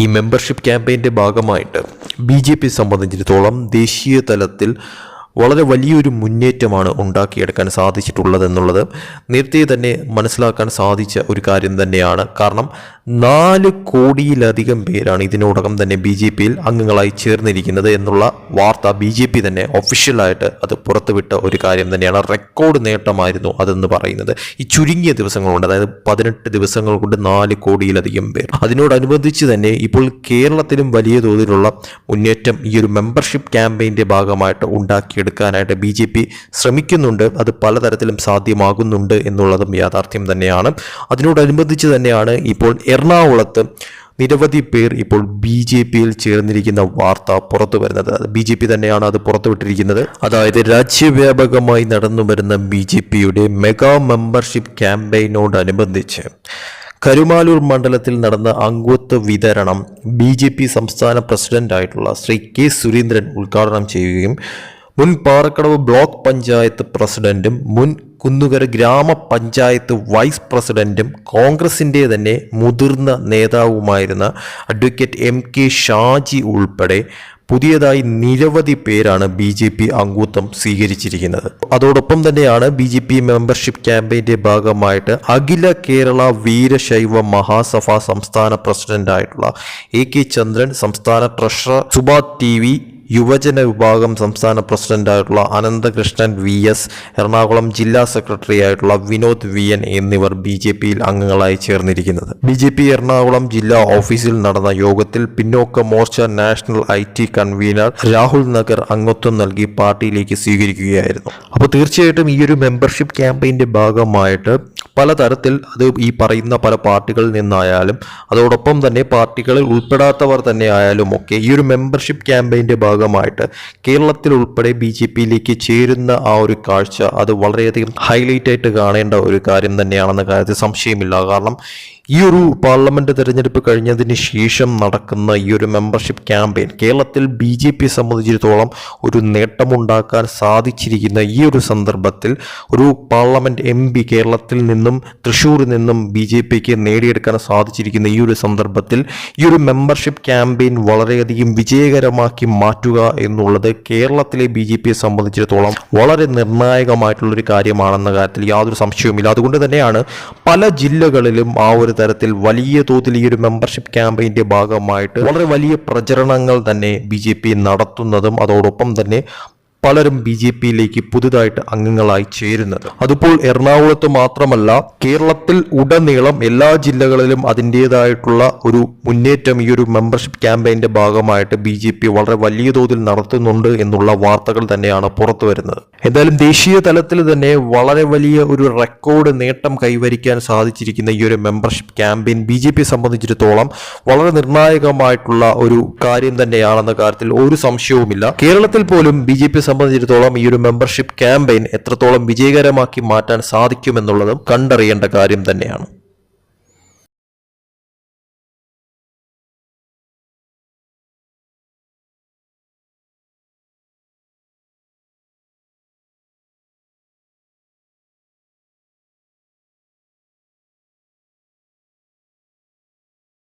ഈ മെമ്പർഷിപ്പ് ക്യാമ്പയിന്റെ ഭാഗമായിട്ട് ബി ജെ പി സംബന്ധിച്ചിടത്തോളം ദേശീയ തലത്തിൽ വളരെ വലിയൊരു മുന്നേറ്റമാണ് ഉണ്ടാക്കിയെടുക്കാൻ സാധിച്ചിട്ടുള്ളതെന്നുള്ളത് നേരത്തെ തന്നെ മനസ്സിലാക്കാൻ സാധിച്ച ഒരു കാര്യം തന്നെയാണ്. കാരണം നാല് കോടിയിലധികം പേരാണ് ഇതിനോടകം തന്നെ ബി ജെ പിയിൽ അംഗങ്ങളായി ചേർന്നിരിക്കുന്നത് എന്നുള്ള വാർത്ത ബി ജെ പി തന്നെ ഒഫീഷ്യലായിട്ട് അത് പുറത്തുവിട്ട ഒരു കാര്യം തന്നെയാണ്. റെക്കോർഡ് നേട്ടമായിരുന്നു അതെന്ന് പറയുന്നത്. ഈ ചുരുങ്ങിയ ദിവസങ്ങൾ കൊണ്ട് അതായത് പതിനെട്ട് ദിവസങ്ങൾ കൊണ്ട് നാല് കോടിയിലധികം പേർ. അതിനോടനുബന്ധിച്ച് തന്നെ ഇപ്പോൾ കേരളത്തിലും വലിയ തോതിലുള്ള മുന്നേറ്റം ഈ ഒരു മെമ്പർഷിപ്പ് ക്യാമ്പയിന്റെ ഭാഗമായിട്ട് ഉണ്ടാക്കിയെടുക്കാനായിട്ട് ബി ജെ പി ശ്രമിക്കുന്നുണ്ട്. അത് പലതരത്തിലും സാധ്യമാകുന്നുണ്ട് എന്നുള്ളതും യാഥാർത്ഥ്യം തന്നെയാണ്. അതിനോടനുബന്ധിച്ച് തന്നെയാണ് ഇപ്പോൾ എറണാകുളത്ത് നിരവധി പേർ ഇപ്പോൾ ബി ജെ പിയിൽ ചേർന്നിരിക്കുന്ന വാർത്ത പുറത്തു വരുന്നത്. ബി ജെ പി തന്നെയാണ് അത് പുറത്തുവിട്ടിരിക്കുന്നത്. അതായത് രാജ്യവ്യാപകമായി നടന്നു വരുന്ന ബി ജെ പിയുടെ മെഗാ മെമ്പർഷിപ്പ് ക്യാമ്പയിനോടനുബന്ധിച്ച് കരുമാലൂർ മണ്ഡലത്തിൽ നടന്ന അംഗത്വ വിതരണം ബി ജെ പി സംസ്ഥാന പ്രസിഡന്റായിട്ടുള്ള ശ്രീ കെ സുരേന്ദ്രൻ ഉദ്ഘാടനം ചെയ്യുകയും മുൻ പാറക്കടവ് ബ്ലോക്ക് പഞ്ചായത്ത് പ്രസിഡന്റും മുൻ കുന്നുകര ഗ്രാമപഞ്ചായത്ത് വൈസ് പ്രസിഡന്റും കോൺഗ്രസിന്റെ തന്നെ മുതിർന്ന നേതാവുമായിരുന്ന അഡ്വക്കേറ്റ് എം കെ ഷാജി ഉൾപ്പെടെ പുതിയതായി നിരവധി പേരാണ് ബി ജെ പി അംഗത്വം സ്വീകരിച്ചിരിക്കുന്നത്. അതോടൊപ്പം തന്നെയാണ് ബി ജെ പി മെമ്പർഷിപ്പ് ക്യാമ്പയിന്റെ ഭാഗമായിട്ട് അഖില കേരള വീരശൈവ മഹാസഭ സംസ്ഥാന പ്രസിഡന്റായിട്ടുള്ള എ കെ ചന്ദ്രൻ സംസ്ഥാന ട്രഷറർ സുബാ ടി വി യുവജന വിഭാഗം സംസ്ഥാന പ്രസിഡന്റായിട്ടുള്ള അനന്തകൃഷ്ണൻ വി എസ് എറണാകുളം ജില്ലാ സെക്രട്ടറി ആയിട്ടുള്ള വിനോദ് വി എൻ എന്നിവർ ബി ജെ പിയിൽ അംഗങ്ങളായി ചേർന്നിരിക്കുന്നത്. ബി ജെ പി എറണാകുളം ജില്ലാ ഓഫീസിൽ നടന്ന യോഗത്തിൽ പിന്നോക്ക Morcha national I T convener Rahul Nagar അംഗത്വം നൽകി പാർട്ടിയിലേക്ക് സ്വീകരിക്കുകയായിരുന്നു. അപ്പോൾ തീർച്ചയായിട്ടും ഈ ഒരു മെമ്പർഷിപ്പ് ക്യാമ്പയിന്റെ ഭാഗമായിട്ട് പലതരത്തിൽ അത് ഈ പറയുന്ന പല പാർട്ടികളിൽ നിന്നായാലും അതോടൊപ്പം തന്നെ പാർട്ടികളിൽ ഉൾപ്പെടാത്തവർ തന്നെ ആയാലും ഒക്കെ ഈ ഒരു മെമ്പർഷിപ്പ് ക്യാമ്പയിന്റെ ഭാഗമായിട്ട് കേരളത്തിൽ ഉൾപ്പെടെ ബി ജെ പിയിലേക്ക് ചേരുന്ന ആ ഒരു കാഴ്ച അത് വളരെയധികം ഹൈലൈറ്റ് ആയിട്ട് കാണേണ്ട ഒരു കാര്യം തന്നെയാണെന്ന കാര്യത്തിൽ സംശയമില്ല. കാരണം ഈ ഒരു പാർലമെന്റ് തെരഞ്ഞെടുപ്പ് കഴിഞ്ഞതിന് ശേഷം നടക്കുന്ന ഈ ഒരു മെമ്പർഷിപ്പ് ക്യാമ്പയിൻ കേരളത്തിൽ ബി ജെ പി സംബന്ധിച്ചിടത്തോളം ഒരു നേട്ടമുണ്ടാക്കാൻ സാധിച്ചിരിക്കുന്ന ഈ ഒരു സന്ദർഭത്തിൽ ഒരു പാർലമെന്റ് എം പി കേരളത്തിൽ നിന്നും തൃശ്ശൂരിൽ നിന്നും ബി ജെ പിക്ക് നേടിയെടുക്കാൻ സാധിച്ചിരിക്കുന്ന ഈ ഒരു സന്ദർഭത്തിൽ ഈ ഒരു മെമ്പർഷിപ്പ് ക്യാമ്പയിൻ വളരെയധികം വിജയകരമാക്കി മാറ്റുക എന്നുള്ളത് കേരളത്തിലെ ബി ജെ പിയെ സംബന്ധിച്ചിടത്തോളം വളരെ നിർണായകമായിട്ടുള്ളൊരു കാര്യമാണെന്ന കാര്യത്തിൽ യാതൊരു സംശയവുമില്ല. അതുകൊണ്ട് തന്നെയാണ് പല ജില്ലകളിലും ആ ഒരു തരത്തിൽ വലിയ തോതിൽ ഈ ഒരു മെമ്പർഷിപ്പ് ക്യാമ്പയിന്റെ ഭാഗമായിട്ട് വളരെ വലിയ പ്രചരണങ്ങൾ തന്നെ ബി നടത്തുന്നതും അതോടൊപ്പം തന്നെ പലരും ബി ജെ പിയിലേക്ക് പുതുതായിട്ട് അംഗങ്ങളായി ചേരുന്നത്. അതിപ്പോൾ എറണാകുളത്ത് മാത്രമല്ല കേരളത്തിൽ ഉടനീളം എല്ലാ ജില്ലകളിലും അതിന്റെതായിട്ടുള്ള ഒരു മുന്നേറ്റം ഈ ഒരു മെമ്പർഷിപ്പ് ക്യാമ്പയിന്റെ ഭാഗമായിട്ട് ബി ജെ പി വളരെ വലിയ തോതിൽ നടത്തുന്നുണ്ട് എന്നുള്ള വാർത്തകൾ തന്നെയാണ് പുറത്തു വരുന്നത്. എന്തായാലും ദേശീയ തലത്തിൽ തന്നെ വളരെ വലിയ ഒരു റെക്കോർഡ് നേട്ടം കൈവരിക്കാൻ സാധിച്ചിരിക്കുന്ന ഈ ഒരു മെമ്പർഷിപ്പ് ക്യാമ്പയിൻ ബി ജെ പിയെ സംബന്ധിച്ചിടത്തോളം വളരെ നിർണായകമായിട്ടുള്ള ഒരു കാര്യം തന്നെയാണെന്ന കാര്യത്തിൽ ഒരു സംശയവുമില്ല. കേരളത്തിൽ പോലും ബി ജെ പി സംബന്ധിച്ചിടത്തോളം ഈ ഒരു മെമ്പർഷിപ്പ് ക്യാമ്പയിൻ എത്രത്തോളം വിജയകരമാക്കി മാറ്റാൻ സാധിക്കുമെന്നുള്ളതും കണ്ടറിയേണ്ട കാര്യം തന്നെയാണ്.